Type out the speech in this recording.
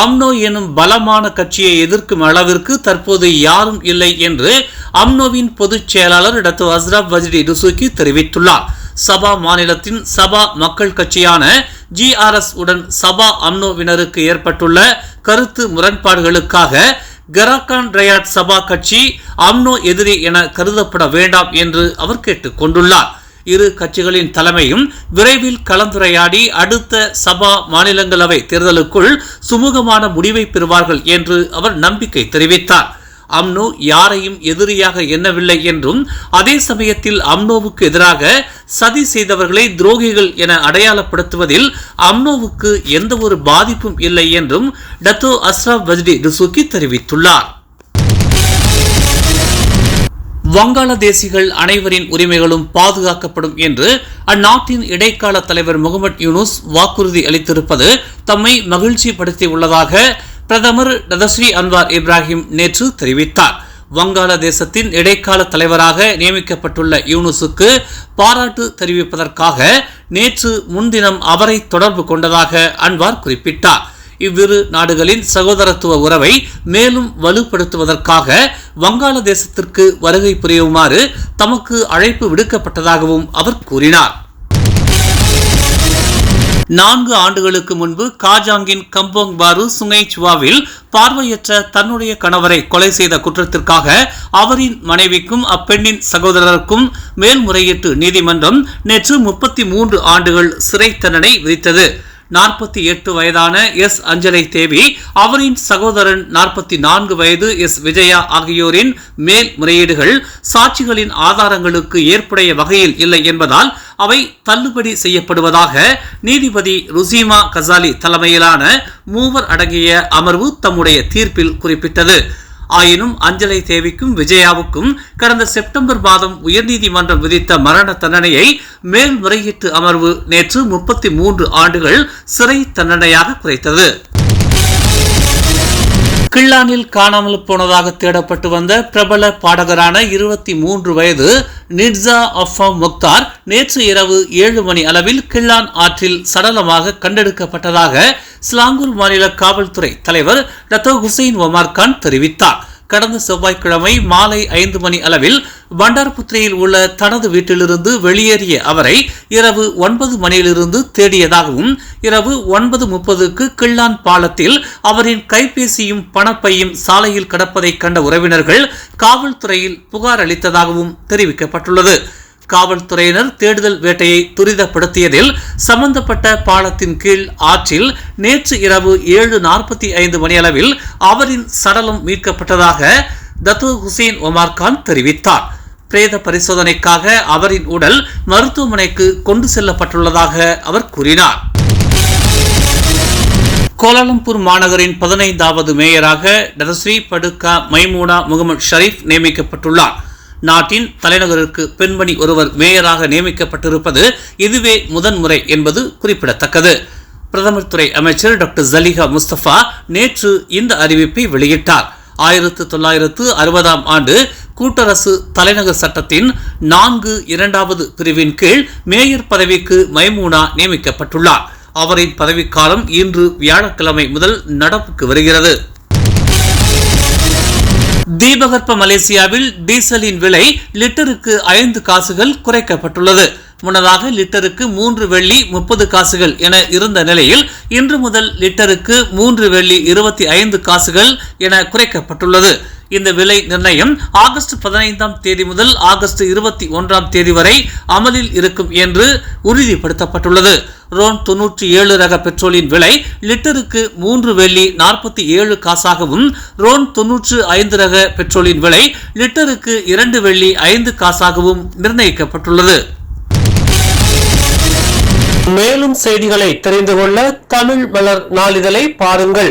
UMNO எனும் பலமான கட்சியை எதிர்க்கும் அளவிற்கு தற்போது யாரும் இல்லை என்று அம்னோவின் பொதுச் செயலாளர் டாக்டர் அஸ்ராப் வஜ்ரி டுசுக்கி தெரிவித்துள்ளார். சபா மாநிலத்தின் சபா மக்கள் கட்சியான ஜிஆர்எஸ் உடன் சபா அம்னோவினருக்கு ஏற்பட்டுள்ள கருத்து முரண்பாடுகளுக்காக கராக்கான் ரயாட் சபா கட்சி அம்னோ எதிரி என கருதப்பட வேண்டாம் என்று அவர் கேட்டுக் கொண்டுள்ளார். இரு கட்சிகளின் தலைமையும் விரைவில் கலந்துரையாடி அடுத்த சபா மாநிலங்களவை தேர்தலுக்குள் சுமூகமான முடிவை பெறுவார்கள் என்று அவர் நம்பிக்கை தெரிவித்தார். அம்னோ யாரையும் எதிரியாக எண்ணவில்லை என்றும் அதே சமயத்தில் அம்னோவுக்கு எதிராக சதி செய்தவர்களை துரோகிகள் என அடையாளப்படுத்துவதில் அம்னோவுக்கு எந்த ஒரு பாதிப்பும் இல்லை என்றும் டத்தோ அஸ்ராப் வஜ்டி டுசுக்கி தெரிவித்துள்ளார். வங்காளதேசிகள் அனைவரின் உரிமைகளும் பாதுகாக்கப்படும் என்று அந்நாட்டின் இடைக்கால தலைவர் முகமது யூனுஸ் வாக்குறுதி அளித்திருப்பது தம்மை மகிழ்ச்சிப்படுத்தி உள்ளதாக பிரதமர் டதஸ்ரீ அன்வார் இப்ராஹிம் நேற்று தெரிவித்தார். வங்காளதேசத்தின் இடைக்கால தலைவராக நியமிக்கப்பட்டுள்ள யூனுஸுக்கு பாராட்டு தெரிவிப்பதற்காக நேற்று முன்தினம் அவரை தொடர்பு கொண்டதாக அன்வார் குறிப்பிட்டார். இவ்விரு நாடுகளின் சகோதரத்துவ உறவை மேலும் வலுப்படுத்துவதற்காக வங்காளதேசத்திற்கு வருகை புரியுமாறு தமக்கு அழைப்பு விடுக்கப்பட்டதாகவும் அவர் கூறினார். நான்கு ஆண்டுகளுக்கு முன்பு காஜாங்கின் கம்போங் பாரு சுங்கைச்சுவாவில் பார்வையற்ற தன்னுடைய கணவரை கொலை செய்த குற்றத்திற்காக அவரின் மனைவிக்கும் அப்பெண்ணின் சகோதரருக்கும் மேல்முறையீட்டு நீதிமன்றம் நேற்று முப்பத்தி மூன்று ஆண்டுகள் சிறை தண்டனை விதித்தது. நாற்பத்தி எட்டு வயதான எஸ். அஞ்சலை தேவி அவரின் சகோதரன் நாற்பத்தி நான்கு வயது எஸ். விஜயா ஆகியோரின் மேல்முறையீடுகள் சாட்சிகளின் ஆதாரங்களுக்கு ஏற்புடைய வகையில் இல்லை என்பதால் அவை தள்ளுபடி செய்யப்படுவதாக நீதிபதி ருசீமா கசாலி தலைமையிலான மூவர் அடங்கிய அமர்வு தம்முடைய தீர்ப்பில் குறிப்பிட்டது. ஆயினும் அஞ்சலை தேவிக்கும் விஜயாவுக்கும் கடந்த செப்டம்பர் மாதம் உயர்நீதிமன்றம் விதித்த மரண தண்டனையை மேல்முறையீட்டு அமர்வு நேற்று முப்பத்தி மூன்று ஆண்டுகள் சிறை தண்டனையாக குறைத்தது. கிள்ளானில் காணாமல் போனதாக தேடப்பட்டு வந்த பிரபல பாடகரான இருபத்தி மூன்று வயது நிட்ஸா அஃபா முக்தார் நேற்று இரவு ஏழு மணி அளவில் கிள்ளான் ஆற்றில் சடலமாக கண்டெடுக்கப்பட்டதாக ஸ்லாங்கூர் மாநில காவல்துறை தலைவர் டத்தோ ஹுசைன் ஒமார் கான் தெரிவித்தார். கடந்த செவ்வாய்க்கிழமை மாலை ஐந்து மணி அளவில் பண்டார்புத்திரையில் உள்ள தனது வீட்டிலிருந்து வெளியேறிய அவரை இரவு ஒன்பது மணியிலிருந்து தேடியதாகவும் இரவு ஒன்பது முப்பதுக்கு கிள்ளான் பாலத்தில் அவரின் கைபேசியும் பணப்பையும் சாலையில் கிடப்பதை கண்ட உறவினர்கள் காவல்துறையில் புகார் அளித்ததாகவும் தெரிவிக்கப்பட்டுள்ளது. காவல்துறையினர் தேடுதல் வேட்டையை துரிதப்படுத்தியதில் சம்பந்தப்பட்ட பாலத்தின் கீழ் ஆற்றில் நேற்று இரவு ஏழு நாற்பத்தி ஐந்து மணியளவில் அவரின் சடலம் மீட்கப்பட்டதாக தத்து ஹுசேன் ஒமார் கான் தெரிவித்தார். பிரேத பரிசோதனைக்காக அவரின் உடல் மருத்துவமனைக்கு கொண்டு செல்லப்பட்டுள்ளதாக அவர் கூறினார். கோலாலம்பூர் மாநகரின் பதினைந்தாவது மேயராக Datuk Seri Baduga Maimunah Mohammed Sharif நியமிக்கப்பட்டுள்ளார். நாட்டின் தலைநகருக்கு பெண்மணி ஒருவர் மேயராக நியமிக்கப்பட்டிருப்பது இதுவே முதன்முறை என்பது குறிப்பிடத்தக்கது. பிரதமர் துறை அமைச்சர் டாக்டர் ஜலிஹா முஸ்தபா நேற்று இந்த அறிவிப்பை வெளியிட்டார். ஆயிரத்து தொள்ளாயிரத்து அறுபதாம் ஆண்டு கூட்டரசு தலைநகர் சட்டத்தின் நான்கு இரண்டாவது பிரிவின் கீழ் மேயர் பதவிக்கு மைமூனா நியமிக்கப்பட்டுள்ளார். அவரின் பதவிக்காலம் இன்று வியாழக்கிழமை முதல் நடப்புக்கு வருகிறது. தீபகற்ப மலேசியாவில் டீசலின் விலை லிட்டருக்கு ஐந்து காசுகள் குறைக்கப்பட்டுள்ளது. முன்னதாக லிட்டருக்கு மூன்று வெள்ளி முப்பது காசுகள் என இருந்த நிலையில் இன்று முதல் லிட்டருக்கு மூன்று வெள்ளி இருபத்தி ஐந்து காசுகள் என குறைக்கப்பட்டுள்ளது. இந்த விலை நிர்ணயம் ஆகஸ்ட் பதினைந்தாம் தேதி முதல் ஆகஸ்ட் இருபத்தி ஒன்றாம் தேதி வரை அமலில் இருக்கும் என்று உறுதிப்படுத்தப்பட்டுள்ளது. ரோன் தொன்னூற்றி ஏழு ரக பெட்ரோலின் விலை லிட்டருக்கு மூன்று வெள்ளி நாற்பத்தி ஏழு காசாகவும் ரோன் தொன்னூற்று ஐந்து ரக பெட்ரோலின் விலை லிட்டருக்கு இரண்டு வெள்ளி ஐந்து காசாகவும் நிர்ணயிக்கப்பட்டுள்ளது. மேலும் செய்திகளை தெரிந்து கொள்ள தமிழ் மலர் நாளிதழை பாருங்கள்.